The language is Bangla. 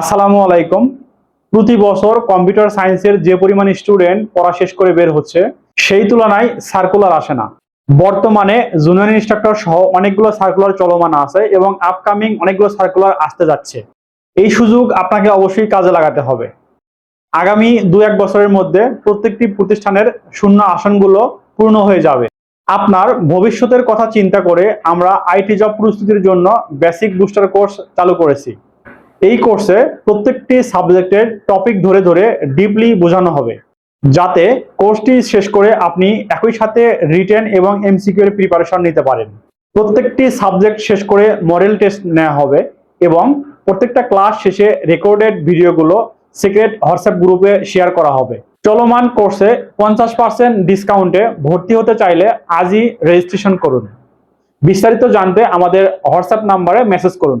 আসসালামু আলাইকুম। প্রতি বছর কম্পিউটার সায়েন্সের যে পরিমাণ স্টুডেন্ট পড়া শেষ করে বের হচ্ছে, সেই তুলনায় সার্কুলার আসে না। বর্তমানে জুনিয়র ইনস্ট্রাক্টর সহ অনেকগুলো সার্কুলার চলমান আছে এবং আপকামিং অনেকগুলো সার্কুলার আসতে যাচ্ছে। এই সুযোগ আপনাকে অবশ্যই কাজে লাগাতে হবে। আগামী দু এক বছরের মধ্যে প্রত্যেকটি প্রতিষ্ঠানের শূন্য আসনগুলো পূর্ণ হয়ে যাবে। আপনার ভবিষ্যতের কথা চিন্তা করে আমরা আইটি জব প্রস্তুতির জন্য বেসিক বুস্টার কোর্স চালু করেছি। এই কোর্সে প্রত্যেকটি সাবজেক্টের টপিক ধরে ধরে ডিপলি বোঝানো হবে। যাতে কোর্সটি শেষ করে আপনি একই সাথে রিটেন এবং এমসিকিউ এর প্রিপারেশন নিতে পারেন। প্রত্যেকটি সাবজেক্ট শেষ করে মডেল টেস্ট নেওয়া হবে এবং প্রত্যেকটা ক্লাস শেষে রেকর্ডেড ভিডিওগুলো সিক্রেট হোয়াটসঅ্যাপ গ্রুপে শেয়ার করা হবে। চলমান কোর্সে পঞ্চাশ পার্সেন্ট ডিসকাউন্টে ভর্তি হতে চাইলে আজই রেজিস্ট্রেশন করুন। বিস্তারিত জানতে আমাদের হোয়াটসঅ্যাপ নাম্বারে মেসেজ করুন।